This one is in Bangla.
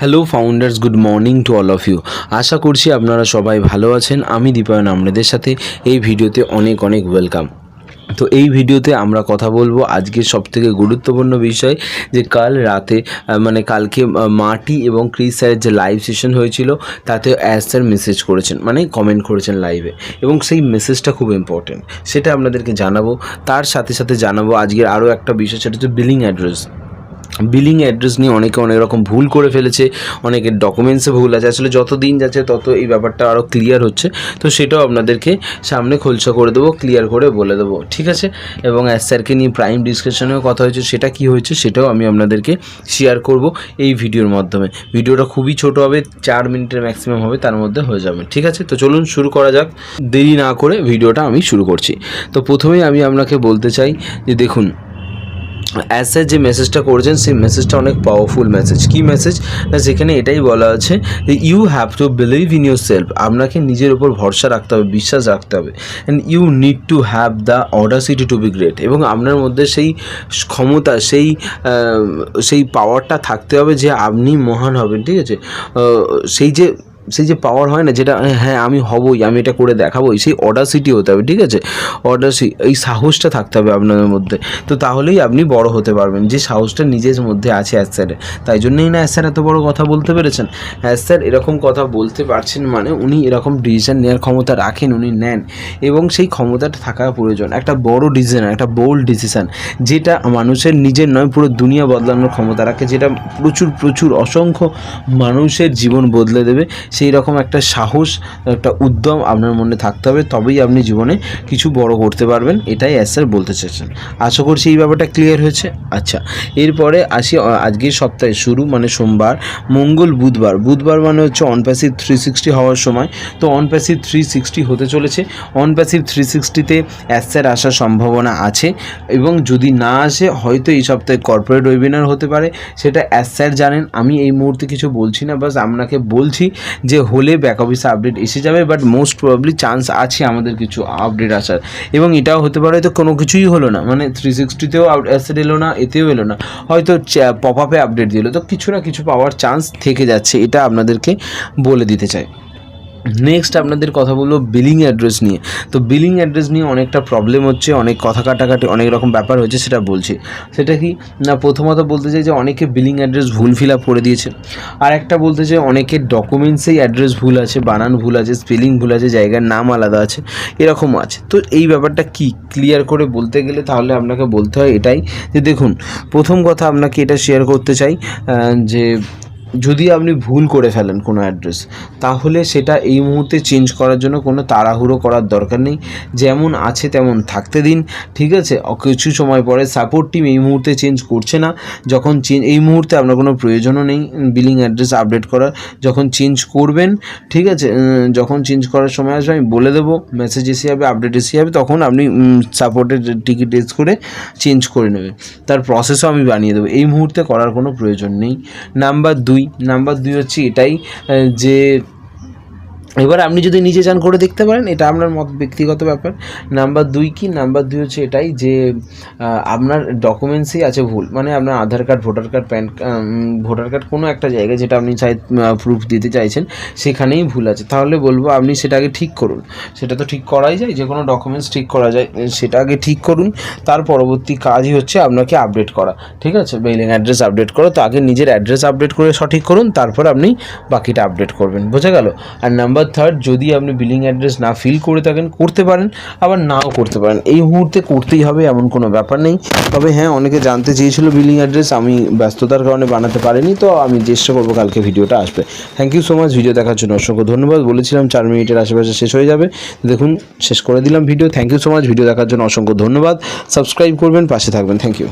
Hello founders good morning to all of you আশা করছি আপনারা সবাই ভালো আছেন। আমি দীপায়ন আপনাদের সাথে এই ভিডিওতে অনেক অনেক ওয়েলকাম তো এই ভিডিওতে আমরা কথা বলব আজকের সবথেকে গুরুত্বপূর্ণ বিষয় যে কাল রাতে মানে কালকে মাটি এবং ক্রিস স্যারের যে লাইভ সেশন হয়েছিল, তাতে অ্যাজ স্যার মেসেজ করেছেন মানে কমেন্ট করেছেন লাইভে এবং সেই মেসেজটা খুব ইম্পর্টেন্ট সেটা আপনাদেরকে জানাব। তার সাথে সাথে জানাব আজকের আরও একটা বিষয়, সেটা হচ্ছে বিলিং অ্যাড্রেস বিলিং অ্যাড্রেস নিয়ে অনেকে অনেক রকম ভুল করে ফেলেছে, অনেকের ডকুমেন্টসে ভুল আছে। আসলে যত দিন যাচ্ছে, তত এই ব্যাপারটা আরও ক্লিয়ার হচ্ছে। তো সেটাও আপনাদেরকে সামনে খোলসা করে দেবো ক্লিয়ার করে বলে দেবো, ঠিক আছে? এবং এস স্যারকে নিয়ে প্রাইম ডিসকাশনেও কথা হয়েছে, সেটা কি হয়েছে সেটাও আমি আপনাদেরকে শেয়ার করব এই ভিডিওর মাধ্যমে। ভিডিওটা খুবই ছোট হবে, চার মিনিটের ম্যাক্সিমাম হবে, তার মধ্যে হয়ে যাবে, ঠিক আছে? তো চলুন শুরু করা যাক। দেরি না করে ভিডিওটা আমি শুরু করছি। তো প্রথমেই আমি আপনাকে বলতে চাই যে দেখুন অ্যাজ স্যার যে মেসেজটা করেছেন, সেই মেসেজটা অনেক পাওয়ারফুল মেসেজ কী মেসেজ না সেখানে এটাই বলা আছে যে you have to believe in yourself আপনাকে নিজের উপর ভরসা রাখতে হবে, বিশ্বাস রাখতে হবে। And you need to have the audacity to be great এবং আপনার মধ্যে সেই ক্ষমতা, সেই সেই পাওয়ারটা থাকতে হবে যে, আপনি মহান হবেন, ঠিক আছে? সেই যে সেই যে পাওয়ার হয় না, যেটা হ্যাঁ আমি হবই, আমি এটা করে দেখাবোই, সেই অডাসিটি হতে হবে, ঠিক আছে? অডাসি এই সাহসটা থাকতে হবে আপনাদের মধ্যে। তো তাহলেই আপনি বড় হতে পারবেন, যে সাহসটা নিজের মধ্যে আছে অ্যাজ স্যারের তাই জন্যই না অ্যাজ স্যার এত বড় কথা বলতে পেরেছেন? অ্যাজ স্যার এরকম কথা বলতে পারছেন মানে উনি এরকম ডিসিশন নেওয়ার ক্ষমতা রাখেন, উনি নেন। এবং সেই ক্ষমতাটা থাকা প্রয়োজন। একটা বড় ডিসিশন একটা বোল্ড ডিসিশন যেটা মানুষের নিজের নয়, পুরো দুনিয়া বদলানোর ক্ষমতা রাখে, যেটা প্রচুর প্রচুর, অসংখ্য মানুষের জীবন বদলে দেবে। সেই রকম একটা সাহস, একটা উদ্যম আপনার মনে থাকতে হবে, তবেই আপনি জীবনে কিছু বড় করতে পারবেন, এটাই অ্যাজ স্যার বলতে চাইছেন। আশা করছি এই ব্যাপারটা ক্লিয়ার হয়েছে। আচ্ছা এরপরে আসি আজকের সপ্তাহে শুরু মানে সোমবার, মঙ্গল বুধবার। বুধবার মানে হচ্ছে অন প্যাসিভ থ্রি সিক্সটি হওয়ার সময়। তো অন প্যাসিভ থ্রি সিক্সটি হতে চলেছে। অন প্যাসিভ থ্রি সিক্সটিতে অ্যাসের আসার সম্ভাবনা আছে এবং যদি না আসে, হয়তো এই সপ্তাহে কর্পোরেট ওয়েবিনার হতে পারে। সেটা অ্যাসের জানেন, আমি এই মুহূর্তে কিছু বলছি না, বাস আপনাকে বলছি যে হলে ব্যাক অফিসে আপডেট এসে যাবে বাট মোস্ট প্রবলি চান্স আছে আমাদের কিছু আপডেট আসার। এবং এটাও হতে পারে হয়তো কোনো কিছুই হলো না। মানে থ্রি সিক্সটিতেও অ্যাসেট এলো না, এতেও এলো না। হয়তো পপ আপে আপডেট দিল। তো কিছু না কিছু পাওয়ার চান্স থেকে যাচ্ছে, এটা আপনাদেরকে বলে দিতে চাই। নেক্সট আপনাদের কথা বলব বিলিং অ্যাড্রেস নিয়ে। তো বিলিং অ্যাড্রেস নিয়ে অনেকটা প্রবলেম হচ্ছে, অনেক কথা কাটাকাটি, অনেক রকম ব্যাপার হয়েছে সেটা বলছি। সেটা কি? না, প্রথমত বলতে চাই যে অনেকে বিলিং অ্যাড্রেস ভুল ফিল আপ করে দিয়েছে। আর একটা বলতে চাই, অনেকের ডকুমেন্টসেই অ্যাড্রেস ভুল আছে, বানান ভুল আছে স্পেলিং ভুল আছে, জায়গার নাম আলাদা আছে এরকমও আছে। তো এই ব্যাপারটা কি ক্লিয়ার করে বলতে গেলে তাহলে আপনাকে বলতে হয় এটাই যে দেখুন, প্রথম কথা আপনাকে এটা শেয়ার করতে চাই যে যদি আপনি ভুল করে ফেলেন কোনো অ্যাড্রেস তাহলে সেটা এই মুহূর্তে চেঞ্জ করার জন্য কোনো তাড়াহুড়ো করার দরকার নেই। যেমন আছে তেমন থাকতে দিন, ঠিক আছে? কিছু সময় পরে সাপোর্ট টিম এই মুহূর্তে চেঞ্জ করছে না। যখন চেঞ্জ এই মুহূর্তে আপনার কোনো প্রয়োজনও নেই বিলিং অ্যাড্রেস আপডেট করার। যখন চেঞ্জ করবেন, ঠিক আছে? যখন চেঞ্জ করার সময় আসবে, আমি বলে দেবো মেসেজ এসে যাবে আপডেট এসে যাবে, তখন আপনি সাপোর্টের টিকিট টেস্ট করে চেঞ্জ করে নেবেন। তার প্রসেসও আমি বানিয়ে দেবো। এই মুহূর্তে করার কোনো প্রয়োজন নেই। নাম্বার দুই নাম্বার দুই হচ্ছে এটাই যে এবার আপনি যদি নিজে চান করে দেখতে পারেন, এটা আপনার মত ব্যক্তিগত ব্যাপার। নাম্বার দুই কি? নাম্বার দুই হচ্ছে এটাই যে আপনার ডকুমেন্টসই আছে ভুল। মানে আপনার Aadhaar card, voter card, PAN voter card কোনো একটা জায়গায় যেটা আপনি চাই প্রুফ দিতে চাইছেন, সেখানেই ভুল আছে। তাহলে বলব আপনি সেটাকে ঠিক করুন। সেটা তো ঠিক করাই যায়, যে কোনো ডকুমেন্টস ঠিক করা যায় সেটা আগে ঠিক করুন। তার পরবর্তী কাজই হচ্ছে আপনাকে আপডেট করা, ঠিক আছে? মেইলিং অ্যাড্রেস আপডেট করো, তো আগে নিজের অ্যাড্রেস আপডেট করে সঠিক করুন, তারপর আপনি বাকিটা আপডেট করবেন। বোঝা গেল? আর নাম্বার থার্ড যদি আপনি বিলিং অ্যাড্রেস না ফিল করে থাকেন, করতে পারেন, আবার নাও করতে পারেন। এই মুহূর্তে করতেই হবে, এমন কোনো ব্যাপার নেই। তবে হ্যাঁ অনেকে জানতে চেয়েছিল বিলিং অ্যাড্রেস আমি ব্যস্ততার কারণে বানাতে পারিনি, তো আমি চেষ্টা করব কালকে ভিডিওটা আসবে। Thank you so much video দেখার জন্য অসংখ্য ধন্যবাদ। বলেছিলাম চার মিনিটের আশেপাশে শেষ হয়ে যাবে। দেখুন, শেষ করে দিলাম video thank you so much video দেখার জন্য অসংখ্য ধন্যবাদ। সাবস্ক্রাইব করবেন, পাশে থাকবেন। Thank you